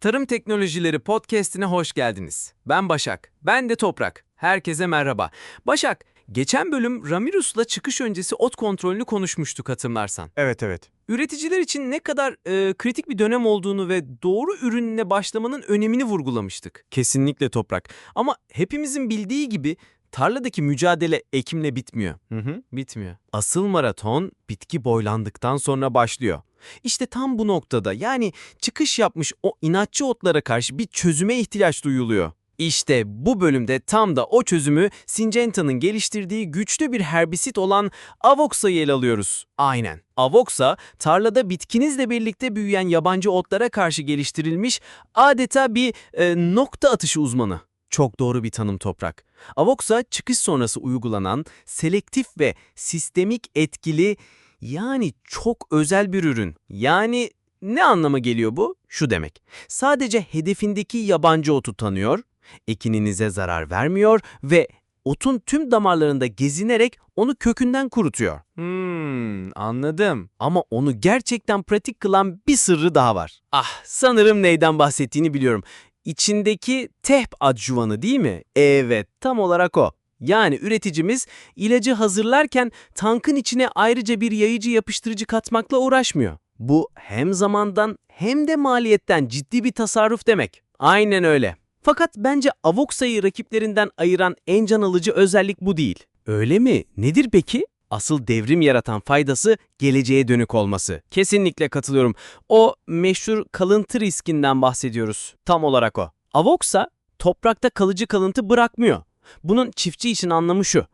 Tarım Teknolojileri Podcast'ine hoş geldiniz. Ben Başak, ben de Toprak. Herkese merhaba. Başak, geçen bölüm Ramirus'la çıkış öncesi ot kontrolünü konuşmuştuk hatırlarsan. Evet evet. Üreticiler için ne kadar e, kritik bir dönem olduğunu ve doğru ürünle başlamanın önemini vurgulamıştık. Kesinlikle Toprak. Ama hepimizin bildiği gibi tarladaki mücadele ekimle bitmiyor. Hı hı. Bitmiyor. Asıl maraton bitki boylandıktan sonra başlıyor. İşte tam bu noktada yani çıkış yapmış o inatçı otlara karşı bir çözüme ihtiyaç duyuluyor. İşte bu bölümde tam da o çözümü Syngenta'nın geliştirdiği güçlü bir herbisit olan Avoxa'yı ele alıyoruz. Aynen. Avoxa, tarlada bitkinizle birlikte büyüyen yabancı otlara karşı geliştirilmiş adeta bir e, nokta atışı uzmanı. Çok doğru bir tanım toprak. Avoxa çıkış sonrası uygulanan selektif ve sistemik etkili yani çok özel bir ürün. Yani ne anlama geliyor bu? Şu demek. Sadece hedefindeki yabancı otu tanıyor, ekininize zarar vermiyor ve otun tüm damarlarında gezinerek onu kökünden kurutuyor. Hmm, anladım. Ama onu gerçekten pratik kılan bir sırrı daha var. Ah, sanırım neyden bahsettiğini biliyorum. İçindeki TEHP adjuvanı değil mi? Evet, tam olarak o. Yani üreticimiz ilacı hazırlarken tankın içine ayrıca bir yayıcı yapıştırıcı katmakla uğraşmıyor. Bu hem zamandan hem de maliyetten ciddi bir tasarruf demek. Aynen öyle. Fakat bence Avoxa'yı rakiplerinden ayıran en can alıcı özellik bu değil. Öyle mi? Nedir peki? Asıl devrim yaratan faydası geleceğe dönük olması. Kesinlikle katılıyorum. O meşhur kalıntı riskinden bahsediyoruz. Tam olarak o. Avoxa toprakta kalıcı kalıntı bırakmıyor. Bunun çiftçi için anlamı şu.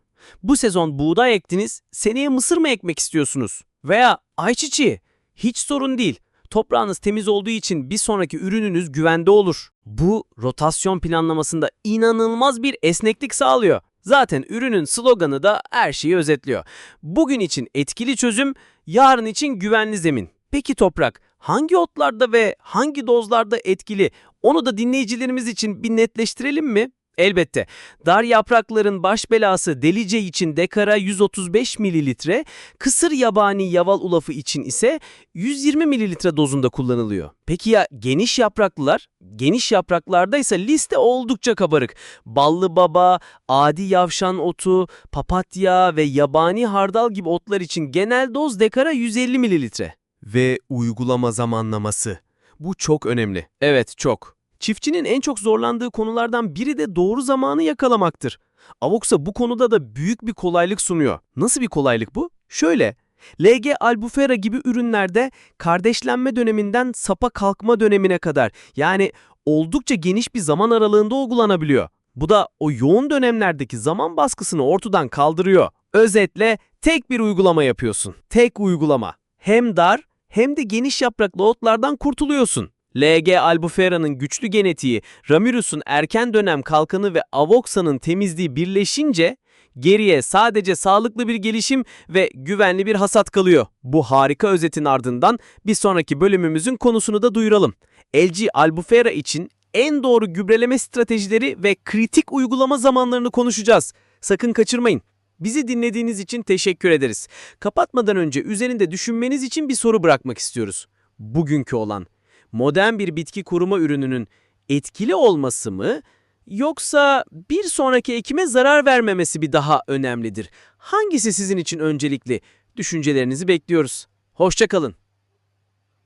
Bu sezon buğday ektiniz, seneye mısır mı ekmek istiyorsunuz? Veya ayçiçeği. Hiç sorun değil. Toprağınız temiz olduğu için bir sonraki ürününüz güvende olur. Bu rotasyon planlamasında inanılmaz bir esneklik sağlıyor. Zaten ürünün sloganı da her şeyi özetliyor. Bugün için etkili çözüm, yarın için güvenli zemin. Peki toprak, hangi otlarda ve hangi dozlarda etkili? Onu da dinleyicilerimiz için bir netleştirelim mi? Elbette. Dar yaprakların baş belası delice için dekara 135 mililitre, kısır yabani yaval ulafı için ise 120 mililitre dozunda kullanılıyor. Peki ya geniş yapraklılar? Geniş yapraklarda ise liste oldukça kabarık. Ballı baba, adi yavşan otu, papatya ve yabani hardal gibi otlar için genel doz dekara 150 mililitre. Ve uygulama zamanlaması. Bu çok önemli. Evet, çok. Çiftçinin en çok zorlandığı konulardan biri de doğru zamanı yakalamaktır. Avoxa bu konuda da büyük bir kolaylık sunuyor. Nasıl bir kolaylık bu? Şöyle, LG albufera gibi ürünlerde kardeşlenme döneminden sapa kalkma dönemine kadar yani oldukça geniş bir zaman aralığında uygulanabiliyor. Bu da o yoğun dönemlerdeki zaman baskısını ortadan kaldırıyor. Özetle tek bir uygulama yapıyorsun. Tek uygulama. Hem dar hem de geniş yapraklı otlardan kurtuluyorsun. LG albufera'nın güçlü genetiği, Ramirus'un erken dönem kalkanı ve Avoxa'nın temizliği birleşince geriye sadece sağlıklı bir gelişim ve güvenli bir hasat kalıyor. Bu harika özetin ardından bir sonraki bölümümüzün konusunu da duyuralım. LG Albufera için en doğru gübreleme stratejileri ve kritik uygulama zamanlarını konuşacağız. Sakın kaçırmayın. Bizi dinlediğiniz için teşekkür ederiz. Kapatmadan önce üzerinde düşünmeniz için bir soru bırakmak istiyoruz. Bugünkü olan modern bir bitki koruma ürününün etkili olması mı yoksa bir sonraki ekime zarar vermemesi bir daha önemlidir? Hangisi sizin için öncelikli? Düşüncelerinizi bekliyoruz. Hoşçakalın.